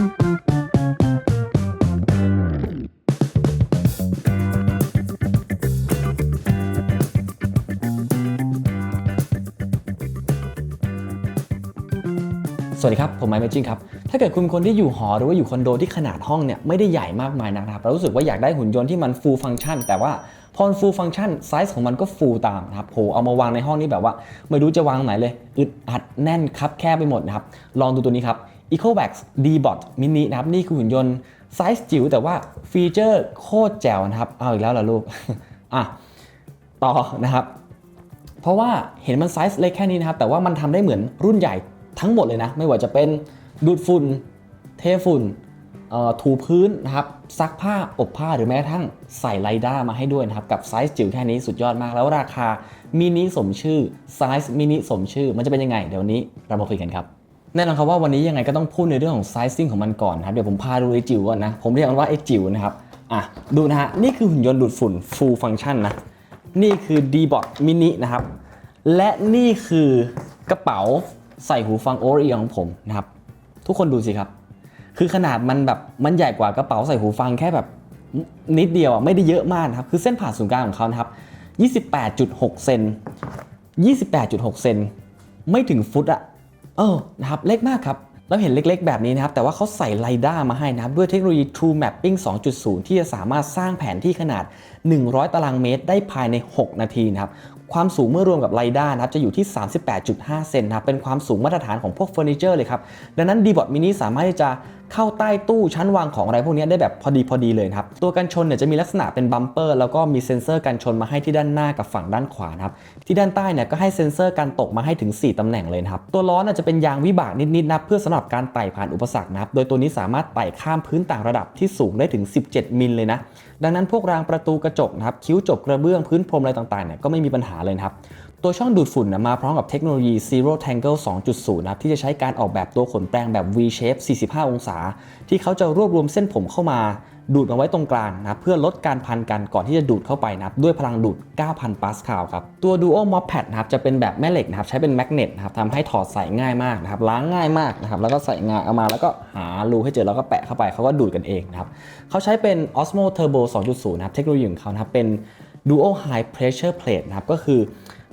สวัสดีครับ ผมไมค์เมจิงครับ ถ้าเกิดคุณเป็นคนที่อยู่หอหรือว่าอยู่คอนโดที่ขนาดห้องเนี่ยไม่ได้ใหญ่มากมายนะครับ เรารู้สึกว่าอยากได้หุ่นยนต์ที่มัน full function แต่ว่าพอ full function ไซส์ของมันก็ full ตามนะครับโหเอามาวางในห้องนี้แบบว่า ไม่รู้จะวางไหนเลยอึดอัดแน่นครับแคบไปหมดนะครับ ลองดูตัวนี้ครับ EcoVax D-Bot Mini นะครับนี่คือหุ่นยนต์ไซส์จิ๋วแต่ว่าฟีเจอร์โคตรแจ๋วนะครับ เอาอีกแล้วเหรอลูก อะ ต่อนะครับ เพราะว่าเห็นมันไซส์เล็กแค่นี้นะครับ แต่ว่ามันทำได้เหมือนรุ่นใหญ่ทั้งหมดเลยนะ ไม่ว่าจะเป็นดูดฝุ่น เทฝุ่นถูพื้นนะครับซักผ้าอบผ้าหรือแม้กระทั่งใส่ไลด้ามาให้ด้วยนะครับ กับไซส์จิ๋วแค่นี้สุดยอดมากแล้วราคามินิสมชื่อไซส์มินิสมชื่อ มันจะเป็นยังไง เดี๋ยวนนี้เรามาคุยกันครับ แน่นอนครับว่าวันนี้ยังไงก็ต้องพูดในเรื่องของไซซิ่งของมันก่อนนะครับเดี๋ยวผมพาดูไอจิ๋วก่อนนะผมเรียกมันว่าไอจิ๋วนะครับอะดูนะฮะนี่คือหุ่นยนต์ดูดฝุ่น full function นะนี่คือ D-Bot Mini นะครับและนี่คือกระเป๋าใส่หูฟังโอเรียของผมนะครับทุกคนดูสิครับ คือขนาดมันแบบมันใหญ่กว่ากระเป๋าใส่หูฟังแค่แบบนิดเดียวอะไม่ได้เยอะมากนะครับคือเส้นผ่าศูนย์กลางของเขานะครับ28.6 เซน 28.6 เซน ไม่ถึงฟุตอะ เออนะครับเล็กมากครับแล้วเห็นเล็กๆ แบบนี้นะครับ แต่ว่าเขาใส่ไลด้ามาให้นะครับ ด้วยเทคโนโลยี True Mapping 2.0 ที่จะสามารถสร้างแผนที่ขนาด 100 ตารางเมตรได้ภายใน 6 นาทีนะครับความสูงเมื่อรวมกับไลด้านะครับจะอยู่ที่ 38.5 เซนนะครับเป็นความสูงมาตรฐานของพวกเฟอร์นิเจอร์เลยครับ ดังนั้น D-Bot Mini สามารถที่จะ เข้าใต้ตู้ชั้นวางของอะไรพวกนี้ได้แบบพอดีพอดีเลยครับ ตัวกันชนเนี่ยจะมีลักษณะเป็นบัมเปอร์แล้วก็มีเซ็นเซอร์กันชนมาให้ที่ด้านหน้ากับฝั่งด้านขวาครับที่ด้านใต้เนี่ยก็ให้เซ็นเซอร์กันตกมาให้ถึง 4ตำแหน่งเลยครับตัวล้อน่จะเป็นยางวิบากนิดๆนะเพื่อสำหรับการไต่ผ่านอุปสรรคนะครับโดยตัวนี้สามารถไต่ข้ามพื้นต่างระดับที่สูงได้ถึง 17 มิลเลยนะดังนั้นพวกรางประตูกระจกนะครับคิ้วจบกระเบื้องพื้นพรมอะไรต่างๆเนี่ยก็ไม่มีปัญหาเลยครับ ตัวช่องดูดฝุ่นนะมาพร้อมกับเทคโนโลยี Zero Tangle 2.0 นะครับที่จะใช้การออกแบบตัวขนแปรงแบบ V shape 45 องศา ที่เขาจะรวบรวมเส้นผมเข้ามา ดูดมาไว้ตรงกลางนะเพื่อลดการพันกันก่อนที่จะดูดเข้าไปนะด้วยพลังดูด 9,000 ปาสคาลครับ ตัว Duo Mop Pad นะครับจะเป็นแบบแม่เหล็กนะครับใช้เป็นแมกเนตนะครับทำให้ถอดใส่ง่ายมากนะครับล้างง่ายมากนะครับแล้วก็ใส่งายเอามาแล้วก็หารูให้เจอแล้วก็แปะเข้าไปเขาก็ดูดกันเองนะครับเขาใช้เป็น Osmo Turbo 2.0 นะครับเทคโนโลยีของเขานะครับเป็น Duo High Pressure Plate นะครับก็คือ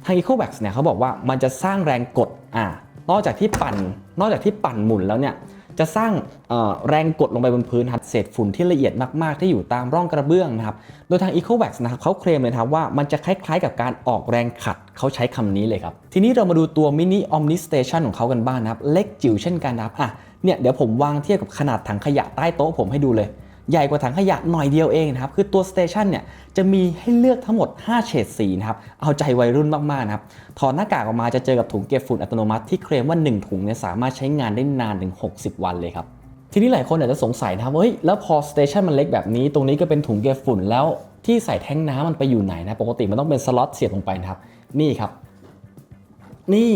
ทาง Ecovax เนี่ยเขาบอกว่ามันจะสร้างแรงกดอ่านอกจากที่ปั่น นอกจากที่ปั่นหมุนแล้วเนี่ยจะสร้างแรงกดลงไปบนพื้นครับเศษฝุ่นที่ละเอียดมาก ๆ ที่อยู่ตามร่องกระเบื้องนะครับ โดยทาง Ecovax นะครับเขาเคลมเลยครับว่ามันจะคล้าย ๆ กับการออกแรงขัดเขาใช้คำนี้เลยครับ ทีนี้เรามาดูตัว Mini Omni Station ของเขากันบ้างนะครับ เล็กจิ๋วเช่นกันนะครับอะเนี่ยเดี๋ยวผมวางเทียบกับขนาดถังขยะใต้โต๊ะผมให้ดูเลย ใหญ่กว่าถังขยะหน่อยเดียวเองนะครับ คือตัวสเตชันเนี่ยจะมีให้เลือกทั้งหมด 5 เฉดสีนะครับ เอาใจวัยรุ่นมากๆนะครับ ถอดหน้ากากออกมาจะเจอกับถุงเก็บฝุ่นอัตโนมัติที่เคลมว่า 1 ถุงเนี่ยสามารถใช้งานได้นานถึง 60 วันเลยครับ ทีนี้หลายคนอาจจะสงสัยนะครับเฮ้ยแล้วพอสเตชันมันเล็กแบบนี้ ตรงนี้ก็เป็นถุงเก็บฝุ่นแล้วที่ใส่แท้งน้ำมันไปอยู่ไหนนะปกติมันต้องเป็นสล็อตเสียบลงไปนะครับนี่ครับ นี่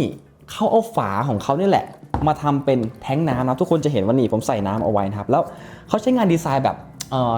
เขาเอาฝาของเขาเนี่แหละ มาทำเป็นแท้งน้ำนะทุกคนจะเห็นว่านี่ผมใส่น้ำเอาไว้นะครับ แล้วเขาใช้งานดีไซน์แบบเอ่อ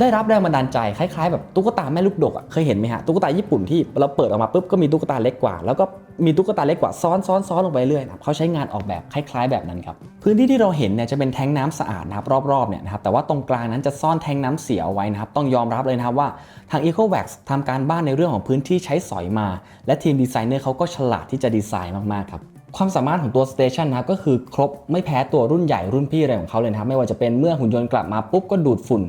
ได้รับแรงบันดาลใจคล้ายๆแบบตุ๊กตาแม่ลูกดกอะเคยเห็นไหมฮะตุ๊กตาญี่ปุ่นที่เราเปิดออกมาปุ๊บก็มีตุ๊กตาเล็กกว่า แล้วก็มีตุ๊กตาเล็กกว่าซ้อนซ้อนซ้อนลงไปเรื่อยนะครับเขาใช้งานออกแบบคล้าย ๆ แบบนั้นครับพื้นที่ที่เราเห็นเนี่ยจะเป็นแท้งน้ำสะอาดนะครับรอบๆเนี่ยนะครับแต่ว่าตรงกลางนั้นจะซ่อนแท้งน้ำเสียเอาไว้นะครับต้องยอมรับเลยนะครับว่าทาง EcoVax ทำการบ้านในเรื่องของพื้นที่ใช้สอยมา และทีมดีไซเนอร์เขาก็ฉลาดที่จะดีไซน์มากๆครับ ความสามารถของตัวสเตชันนะครับก็คือครบไม่แพ้ตัวรุ่นใหญ่รุ่นพี่อะไรของเขาเลยนะครับไม่ว่าจะเป็นเมื่อหุ่นยนต์กลับมาปุ๊บก็ดูดฝุ่น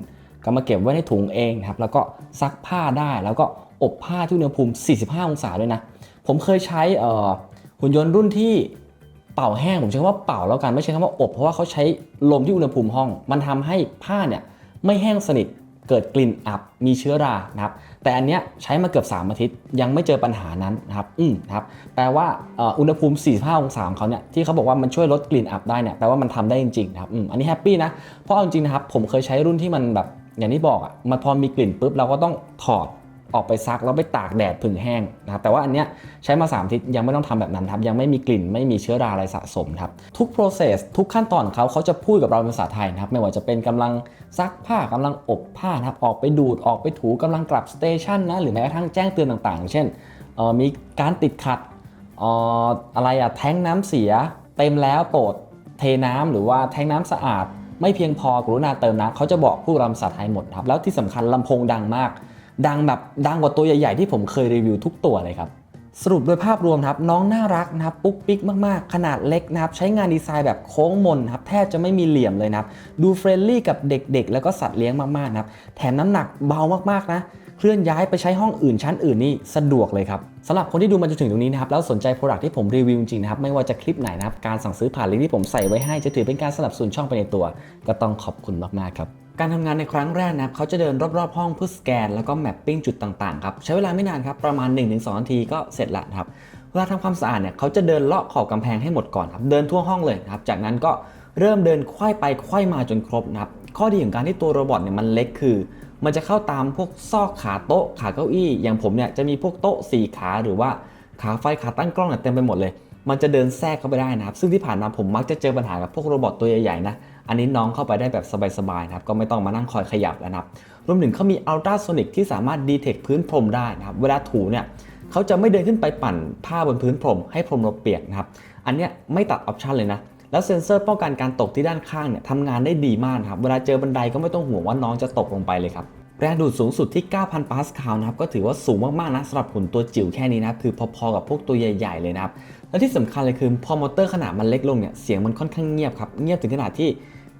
ก็มาเก็บไว้ในถุงเองนะครับแล้วก็ซักผ้าได้แล้วก็อบผ้าที่อุณหภูมิ 45 องศาด้วยนะ ผมเคยใช้หุ่นยนต์รุ่นที่เป่าแห้งผมใช้คำว่าเป่าแล้วกันไม่ใช่คำว่าอบเพราะว่าเขาใช้ลมที่อุณหภูมิห้อง มันทำให้ผ้าเนี่ยไม่แห้งสนิทเกิดกลิ่นอับมีเชื้อรานะครับ แต่อันเนี้ยใช้มาเกือบ 3 อาทิตย์ยังไม่เจอปัญหานั้นนะครับอืมครับแปลว่าอุณหภูมิ 45 องศาของเขาเนี่ยที่เขาบอกว่ามันช่วยลดกลิ่นอับได้เนี่ยแปลว่ามันทำได้จริงๆนะครับอืมอันนี้แฮปปี้นะเพราะเอาจริงๆนะครับผมเคยใช้รุ่นที่มันแบบอย่างที่บอกอะมันพอมีกลิ่นปุ๊บเราก็ต้องถอด ออกไปซักแล้วไปตากแดดผึ่งแห้งนะครับแต่ว่าอันเนี้ยใช้มา3ทิตย์ยังไม่ต้องทำแบบนั้นครับยังไม่มีกลิ่นไม่มีเชื้อราอะไรสะสมครับทุก process ทุกขั้นตอนของเขาเขาจะพูดกับเราเป็นภาษาไทยนะครับไม่ว่าจะเป็นกำลังซักผ้ากำลังอบผ้านะครับออกไปดูดออกไปถูกำลังกลับสเตชันนะหรือแม้กระทั่งแจ้งเตือนต่างๆ เช่นเอ่อมีการติดขัดเอ่ออะไรอะแท้งน้ำเสีย เต็มแล้วโปรดเทน้ำหรือว่าแท้งน้ำสะอาด ไม่เพียงพอกรุณาเติมนะเขาจะบอกผู้รำภาษาไทยหมดครับแล้วที่สำคัญลำโพงดังมาก ดังแบบดังกว่าตัวใหญ่ๆที่ผมเคยรีวิวทุกตัวเลยครับ สรุปโดยภาพรวมครับ น้องน่ารักนะครับปุ๊กปิ๊กมากๆ ขนาดเล็กนะครับ ใช้งานดีไซน์แบบโค้งมนครับแทบจะไม่มีเหลี่ยมเลยนะครับ ดูเฟรนลี่กับเด็กๆ แล้วก็สัตว์เลี้ยงมากๆนะครับ แถมน้ำหนักเบามากๆนะเคลื่อนย้ายไปใช้ห้องอื่นชั้นอื่นนี่สะดวกเลยครับสำหรับคนที่ดูมาจนถึงตรงนี้นะครับแล้วสนใจโปรดักที่ผมรีวิวจริงๆนะครับไม่ว่าจะคลิปไหนนะครับการสั่งซื้อผ่านลิงก์ที่ผมใส่ไว้ให้จะถือเป็นการสนับสนุนช่องไปในตัว ก็ต้องขอบคุณมากๆครับ การทำงานในครั้งแรกนะครับเขาจะเดินรอบๆห้องเพื่อสแกน แล้วก็แมปปิ้งจุดต่างๆครับใช้เวลาไม่นานครับประมาณ 1-2นาทีก็เสร็จละครับเวลาทำความสะอาดเนี่ยเขาจะเดินเลาะขอบกำแพงให้หมดก่อนครับเดินทั่วห้องเลยครับจากนั้นก็เริ่มเดินควายไปควายมาจนครบนะครับข้อดีของการที่ตัวโรบอทเนี่ยมันเล็กคือ มันจะเข้าตามพวกซอกขาโต๊ะขาเก้าอี้ อย่างผมเนี่ยจะมีพวกโต๊ะสี่ขาหรือว่าขาไฟขาตั้งกล้องเนี่ยเต็มไปหมดเลย มันจะเดินแทรกเข้าไปได้นะครับ ซึ่งที่ผ่านมาผมมักจะเจอปัญหากับพวกโรบอทตัวใหญ่ๆนะ อันนี้น้องเข้าไปได้แบบสบายๆนะครับ ก็ไม่ต้องมานั่งคอยขยับแล้วนะครับ รวมถึงเขามีอัลตราโซนิกที่สามารถดีเทคพื้นพรมได้นะครับ เวลาถูเนี่ยเขาจะไม่เดินขึ้นไปปั่นผ้าบนพื้นพรม ให้พรมเราเปียกนะครับ อันเนี้ยไม่ตัดออปชันเลยนะ แล้วเซ็นเซอร์ป้องกันการตกที่ด้านข้างเนี่ยทำงานได้ดีมากครับ เวลาเจอบันไดก็ไม่ต้องห่วงว่าน้องจะตกลงไปเลยครับแรงดูดสูงสุดที่ 9,000 ปาสคาลนะครับ ก็ถือว่าสูงมาก ๆ นะสำหรับหุ่นตัวจิ๋วแค่นี้นะ คือพอ ๆ กับพวกตัวใหญ่ ๆ เลยนะครับ และที่สำคัญเลยคือพอมอเตอร์ขนาดมันเล็กลงเนี่ยเสียงมันค่อนข้างเงียบครับเงียบถึงขนาดที่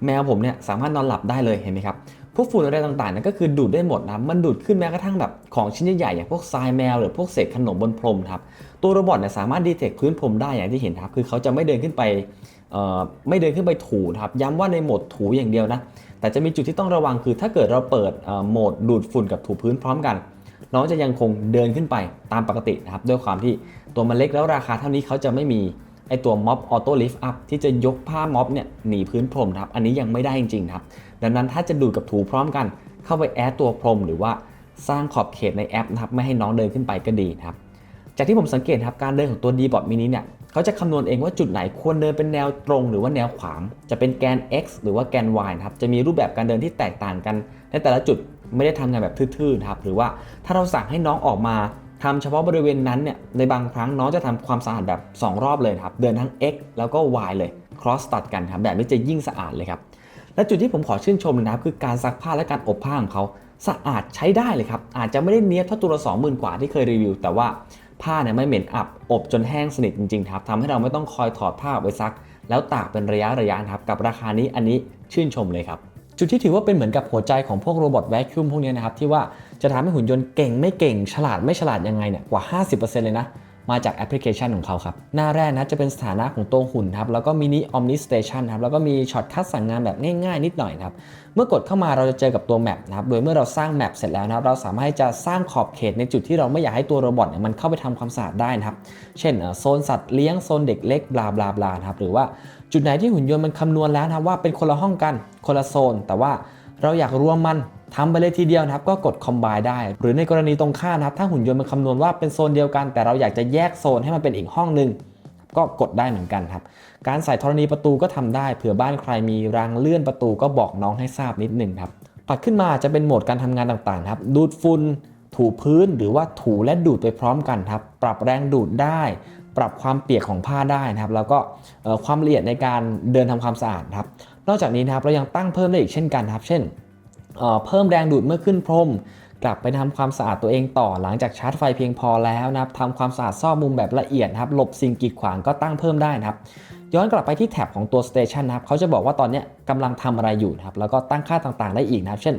แมวผมเนี่ยสามารถนอนหลับได้เลยเห็นไหมครับพวกฝุ่นอะไรต่างๆเนี่ยก็คือดูดได้หมดนะมันดูดขึ้นแม้กระทั่งแบบของชิ้นใหญ่ๆอย่างพวกทรายแมวหรือพวกเศษขนมบนพรมครับตัวโรบอทเนี่ยสามารถดีเทคพื้นพรมได้อย่างที่เห็นครับคือเขาจะไม่เดินขึ้นไปไม่เดินขึ้นไปถูครับย้ำว่าในโหมดถูอย่างเดียวนะแต่จะมีจุดที่ต้องระวังคือถ้าเกิดเราเปิดโหมดดูดฝุ่นกับถูพื้นพร้อมกัน น้องจะยังคงเดินขึ้นไปตามปกตินะครับด้วยความที่ ตัวมันเล็กแล้วราคาเท่านี้เขาจะไม่มีไอตัวม็อบออโต้ลิฟต์อัพที่จะยกผ้าม็อบเนี่ยหนีพื้นพรมนะครับอันนี้ยังไม่ได้จริงๆนะครับดังนั้นถ้าจะดูดกับถูพร้อมกัน เข้าไปแอดตัวพรมหรือว่าสร้างขอบเขตในแอปนะครับไม่ให้น้องเดินขึ้นไปก็ดีนะครับจากที่ผมสังเกตครับการเดินของตัว d b o t mini เนี่ยเขาจะคำนวณเองว่าจุดไหนควรเดินเป็นแนวตรง หรือว่าแนวขวาง จะเป็นแกน x หรือว่าแกน y นะครับจะมีรูปแบบการเดินที่แตกต่างกันในแต่ละจุดไม่ได้ทำงานแบบทื่อๆนะครับหรือว่าถ้าเราสั่งให้น้องออกมา ทำเฉพาะบริเวณนั้นเนี่ยในบางครั้งน้องจะทำความสะอาดแบบ 2 รอบเลยครับเดินทั้ง x แล้วก็ y เลย cross ตัดกันครับแบบนี้จะยิ่งสะอาดเลยครับและจุดที่ผมขอชื่นชมนะครับคือการซักผ้าและการอบผ้าของเขาสะอาดใช้ได้เลยครับอาจจะไม่ได้เนี้ยเท่าตัวละ20,000กว่าที่เคยรีวิว แต่ว่าผ้าเนี่ยไม่เหม็นอับอบจนแห้งสนิทจริงๆครับทำให้เราไม่ต้องคอยถอดผ้าไปซัก แล้วตากเป็นระยะระยะนะครับกับราคานี้อันนี้ชื่นชมเลยครับจุดที่ถือว่าเป็นเหมือนกับหัวใจของพวกโรบอทแวคคิวมพวกนี้นะครับที่ว่า จะทำให้หุ่นยนต์เก่งไม่เก่ง ฉลาดไม่ฉลาดยังไงเนี่ยกว่า 50%เลยนะมาจากแอปพลิเคชันของเขาครับ หน้าแรกนะจะเป็นสถานะของตัวหุ่นครับ แล้วก็มินิออมนิสเตชันครับ แล้วก็มีช็อตคัดสั่งงานแบบง่ายๆ นิดหน่อยครับ เมื่อกดเข้ามาเราจะเจอกับตัวแมปนะครับ โดยเมื่อเราสร้างแมปเสร็จแล้วนะครับ เราสามารถจะสร้างขอบเขตในจุดที่เราไม่อยากให้ตัวโรบอทเนี่ยมันเข้าไปทำความสะอาดได้นะครับ เช่นโซนสัตว์เลี้ยง โซนเด็กเล็ก บลาบลาบลาครับ หรือว่าจุดไหนที่หุ่นยนต์มันคำนวณแล้วนะว่าเป็นคนละห้องกัน คนละโซน แต่ว่าเราอยากรวมมัน ทำไปเลยทีเดียวนะครับก็กด combine ได้ หรือในกรณีตรงข้ามนะครับถ้าหุ่นยนต์มันคำนวณว่าเป็นโซนเดียวกัน แต่เราอยากจะแยกโซนให้มันเป็นอีกห้องหนึ่งก็กดได้เหมือนกันครับ การใส่ธรณีประตูก็ทำได้เผื่อบ้านใครมีรางเลื่อนประตูก็บอกน้องให้ทราบนิดหนึ่งครับปัดขึ้นมาจะเป็นโหมดการทำงานต่างๆครับ ดูดฝุ่นถูพื้นหรือว่าถูและดูดไปพร้อมกันครับ ปรับแรงดูดได้ ปรับความเปียกของผ้าได้นะครับ แล้วก็ความละเอียดในการเดินทำความสะอาดครับ นอกจากนี้นะครับเรายังตั้งเพิ่มได้อีกเช่นกันครับ เช่น เพิ่มแรงดูดเมื่อขึ้นพรม กลับไปทำความสะอาดตัวเองต่อหลังจากชาร์จไฟเพียงพอแล้วนะครับทำความสะอาดซอกมุมแบบละเอียดครับหลบสิ่งกีดขวางก็ตั้งเพิ่มได้นะครับย้อนกลับไปที่แท็บของตัว Station นะครับเขาจะบอกว่าตอนนี้กำลังทำอะไรอยู่นะครับแล้วก็ตั้งค่าต่างๆ ได้อีกนะครับ เช่น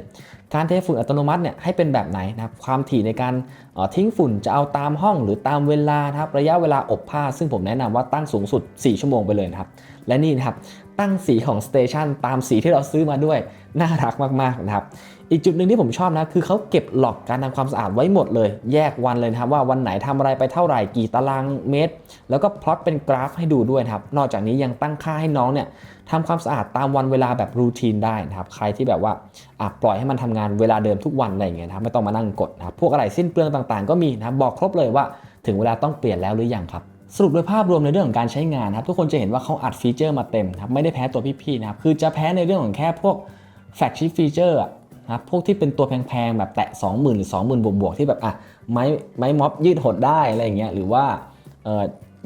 การเทฝุ่นอัตโนมัติเนี่ยให้เป็นแบบไหนนะครับความถี่ในการออทิ้งฝุ่นจะเอาตามห้องหรือตามเวลานะครับระยะเวลาอบผ้า ซึ่งผมแนะนำว่าตั้งสูงสุด 4 ชั่วโมงไปเลยนะครับและนี่นะครับ ตั้งสีของ Station ตามสีที่เราซื้อมาด้วย น่ารักมากๆนะครับ อีกจุดหนึ่งที่ผมชอบนะคือเขาเก็บหลอกการทำความสะอาดไว้หมดเลย แยกวันเลยนะครับว่าวันไหนทำอะไรไปเท่าไหร่กี่ตารางเมตร แล้วก็พลอตเป็นกราฟให้ดูด้วยนะครับ นอกจากนี้ยังตั้งค่าให้น้องเนี่ยทำความสะอาดตามวันเวลาแบบรูทีนได้นะครับ ใครที่แบบว่าอะปล่อยให้มันทำงานเวลาเดิมทุกวันอะไรอย่างเงี้ยนะครับไม่ต้องมานั่งกดนะครับพวกอะไรสิ้นเปลืองต่างๆ ก็มีนะบอกครบเลยว่าถึงเวลาต้องเปลี่ยนแล้วหรือยังครับ สรุปโดยภาพรวมในเรื่องของการใช้งานครับทุกคนจะเห็นว่าเขาอัดฟีเจอร์มาเต็มครับไม่ได้แพ้ตัวพี่ๆนะครับคือจะแพ้ในเรื่องของแค่พวกแฟกชิปฟีเจอร์นะครับพวกที่เป็นตัวแพงๆแบบแตะ 20,000 หรือ 20,000 บวกๆที่แบบอะไม้ไม้ม็อบยืดหดได้อะไรอย่างเงี้ยหรือว่า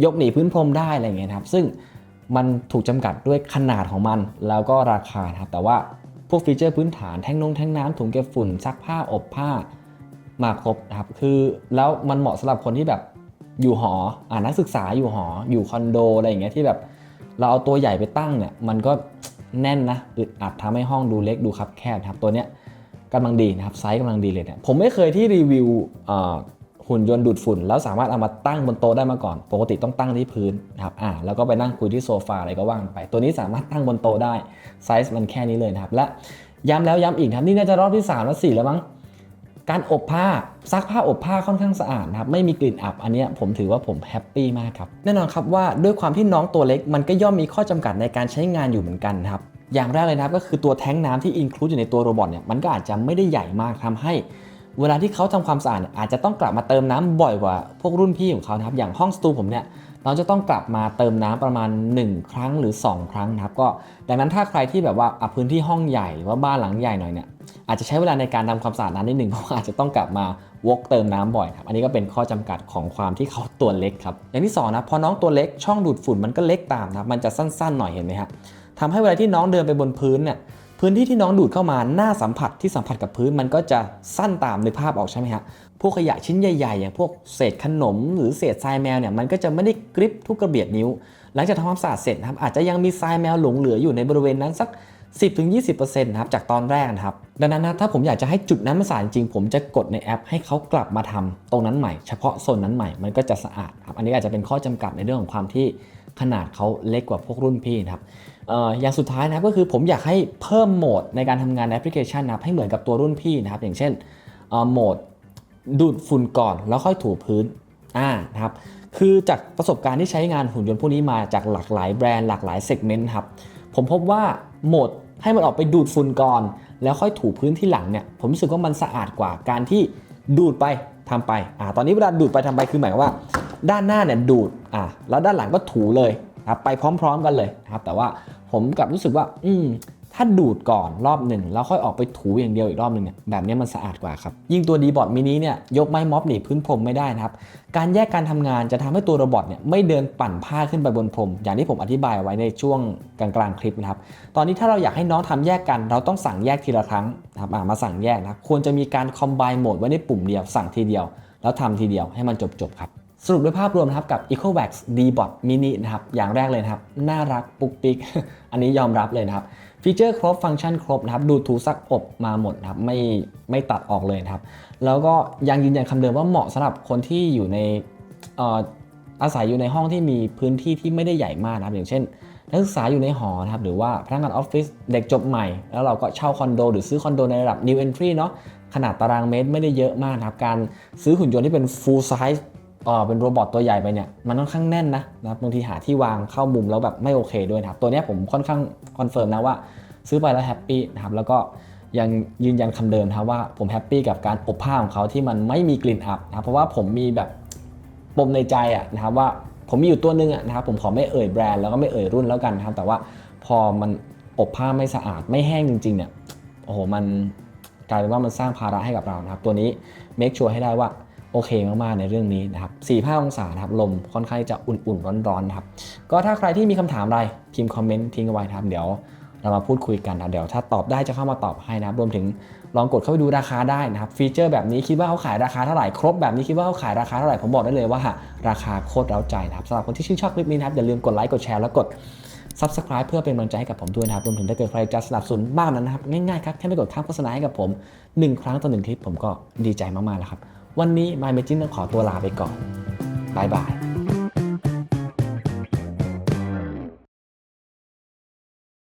ยกหนีพื้นพรมได้อะไรอย่างเงี้ยครับซึ่งมันถูกจำกัดด้วยขนาดของมันแล้วก็ราคาครับแต่ว่าพวกฟีเจอร์พื้นฐานแท่งนงแท่งน้ำถุงเก็บฝุ่นซักผ้าอบผ้ามาครบครับคือแล้วมันเหมาะสำหรับคนที่แบบ อยู่หออ่านักศึกษาอยู่หออยู่คอนโดอะไรอย่างเงี้ยที่แบบเราเอาตัวใหญ่ไปตั้งเนี่ยมันก็แน่นนะอึดอัดทำให้ห้องดูเล็กดูคับแคบครับตัวเนี้ยกำลังดีนะครับไซส์กำลังดีเลยเนี่ยผมไม่เคยที่รีวิวหุ่นยนต์ดูดฝุ่น แล้วสามารถเอามาตั้งบนโต๊ะได้มาก่อน ปกติต้องตั้งที่พื้นนะครับอ่าแล้วก็ไปนั่งคุยที่โซฟาอะไรก็ว่างไป ตัวนี้สามารถตั้งบนโต๊ะได้ไซส์มันแค่นี้เลยนะครับและย้ำแล้วย้ำอีกครับนี่น่าจะรอบที่3แล้ว4แล้วมั้ง การอบผ้าซักผ้าอบผ้าค่อนข้างสะอาดนะครับไม่มีกลิ่นอับอันนี้ผมถือว่าผมแฮปปี้มากครับแน่นอนครับว่าด้วยความที่น้องตัวเล็ก มันก็ย่อมมีข้อจำกัดในการใช้งานอยู่เหมือนกันนะครับอย่างแรกเลยนะครับก็คือตัวแท้งน้ำที่อินคลูดอยู่ในตัวโรบอทเนี่ยมันก็อาจจะไม่ได้ใหญ่มากทำให้ เวลาที่เขาทำความสะอาดอาจจะต้องกลับมาเติมน้ำบ่อยกว่าพวกรุ่นพี่ของเขานะครับอย่างห้องสตูผมเนี่ย เราจะต้องกลับมาเติมน้ำประมาณ 1 ครั้งหรือ 2 ครั้งนะครับก็ดังนั้นถ้าใครที่แบบว่าอะพื้นที่ห้องใหญ่หรือว่าบ้านหลังใหญ่หน่อยเนี่ยอาจจะใช้เวลาในการทำความสะอาดนานนิดหนึ่งเพราะอาจจะต้องกลับมาวกเติมน้ำบ่อยครับอันนี้ก็เป็นข้อจำกัดของความที่เขาตัวเล็กครับอย่างที่สองนะพอน้องตัวเล็กช่องดูดฝุ่นมันก็เล็กตามนะมันจะสั้นๆหน่อยเห็นไหมฮะทำให้เวลาที่น้องเดินไปบนพื้นเนี่ย พื้นที่ที่น้องดูดเข้ามาหน้าสัมผัสที่สัมผัสกับพื้นมันก็จะสั้นตามในภาพออกใช่ไหมฮะพวกขยะชิ้นใหญ่ๆอย่างพวกเศษขนม หรือเศษทรายแมวเนี่ยมันก็จะไม่ได้กริบทุกกระเบียดนิ้ว หลังจากทำความสะอาดเสร็จนะครับอาจจะยังมีทรายแมวหลงเหลืออยู่ในบริเวณนั้นสัก 10-20%นะครับจากตอนแรกนะครับดังนั้นนะถ้าผมอยากจะให้จุดนั้นมันสะอาดจริงผมจะกดในแอป ให้เขากลับมาทำตรงนั้นใหม่ เฉพาะโซนนั้นใหม่มันก็จะสะอาดครับอันนี้อาจจะเป็นข้อจำกัดในเรื่องของความที่ ขนาดเขาเล็กกว่าพวกรุ่นพี่นะครับอย่างสุดท้ายนะก็คือผมอยากให้เพิ่มโหมดในการทำงานในแอปพลิเคชันนะครับให้เหมือนกับตัวรุ่นพี่นะครับ อย่างเช่นโหมดดูดฝุ่นก่อนแล้วค่อยถูพื้นอ่านะครับคือจากประสบการณ์ที่ใช้งานหุ่นยนต์พวกนี้มาจากหลากหลายแบรนด์หลากหลายเซกเมนต์ครับผมพบว่าโหมดให้มันออกไปดูดฝุ่นก่อน แล้วค่อยถูพื้นที่หลังเนี่ยผมรู้สึกว่ามันสะอาดกว่าการที่ดูดไปทำไปอ่าตอนนี้เวลาดูดไปทำไปคือหมายว่า ด้านหน้าเนี่ยดูดอ่าแล้วด้านหลังก็ถูเลยนะครับไปพร้อม ๆ กันเลยนะครับ แต่ว่าผมกลับรู้สึกว่า อืมถ้าดูดก่อนรอบหนึ่งแล้วค่อยออกไปถูอย่างเดียวอีกรอบหนึ่งเนี่ยแบบนี้มันสะอาดกว่าครับ ยิ่งตัวดีบอทมินิเนี่ยยกไม้ม็อบหนีพื้นพรมไม่ได้นะครับ การแยกการทำงานจะทำให้ตัวโรบอทเนี่ยไม่เดินปั่นผ้าขึ้นไปบนพรม อย่างที่ผมอธิบายไว้ในช่วงกลางๆคลิปนะครับ ตอนนี้ถ้าเราอยากให้น้องทำแยกกัน เราต้องสั่งแยกทีละครั้งนะครับมาสั่งแยกนะคควรจะมีการคอมไบโหมดไว้ในปุ่มเดียวสั่งทีเดียว แล้วทำทีเดียวให้มันจบๆครับ สรุปด้วยภาพรวมนะครับกับ EcoVax D-Bot Mini นะครับอย่างแรกเลยนะครับ น่ารักปุกปิก อันนี้ยอมรับเลยนะครับ ฟีเจอร์ครบฟังก์ชันครบนะครับ ดูถูซักอบมาหมดนะครับไม่ไม่ตัดออกเลยนะครับ แล้วก็ยังยืนยันคำเดิมว่าเหมาะสำหรับคนที่อยู่ในออาศัยอยู่ในห้องที่มีพื้นที่ที่ไม่ได้ใหญ่มากนะครับ อย่างเช่น นักศึกษาอยู่ในหอนะครับหรือว่าพนักงานออฟฟิศเด็กจบใหม่ แล้วเราก็เช่าคอนโด หรือซื้อคอนโดในระดับ new entry เนาะขนาดตารางเมตรไม่ได้เยอะมากนะครับการซื้อหุ่นยนต์ที่เป็น full size ออเป็นโรบอทตัวใหญ่ไปเนี่ยมันค่อนข้างแน่นนะนะครับบางทีหาที่วางเข้ามุมแล้วแบบไม่โอเคด้วยนะครับตัวนี้ผมค่อนข้างคอนเฟิร์มนะว่า ซื้อไปแล้วแฮปปี้นะครับแล้วก็ยังยืนยันคำเดิมนะครับว่าผมแฮปปี้กับการอบผ้าของเขาที่มันไม่มีกลิ่นอับนะครับเพราะว่าผมมีแบบปมในใจอะนะครับว่าผมมีอยู่ตัวนึงอะนะครับผมขอไม่เอ่ยแบรนด์แล้วก็ไม่เอ่ยรุ่นแล้วกันนะครับแต่ว่าพอมันอบผ้าไม่สะอาดไม่แห้งจริงๆเนี่ยโอ้โหมันกลายเป็นว่ามันสร้างภาระให้กับเรานะครับตัวนี้ make sure ให้ได้ว่า โอเคมากๆในเรื่องนี้นะครับ45องศานะครับลมค่อนข้างจะอุ่นๆร้อนๆนะครับก็ถ้าใครที่มีคำถามอะไรพิมพ์คอมเมนต์ทิ้งเอาไว้ครับเดี๋ยวเรามาพูดคุยกันนะเดี๋ยวถ้าตอบได้จะเข้ามาตอบให้นะครับรวมถึงลองกดเข้าไปดูราคาได้นะครับฟีเจอร์แบบนี้คิดว่าเขาขายราคาเท่าไหร่ครบแบบนี้คิดว่าเขาขายราคาเท่าไหร่ผมบอกได้เลยว่าราคาโคตรเร้าใจนะครับสำหรับคนที่ชื่นชอบคลิปนี้นะครับอย่าลืมกดไลค์กดแชร์แล้วกด Subscribe เพื่อเป็นกำลังใจให้กับผมด้วยนะครับรวมถึงถ้าเกิดใครจะสนับสนุนมากนั้นนะครับง่ายๆครับแค่ไปกดข้ามโฆษณาให้กับผม 1 ครั้งต่อหนึ่งคลิปผมก็ดีใจมากๆแล้วครับ วันนี้ My Magic ต้องขอตัวลาไปก่อนบายบาย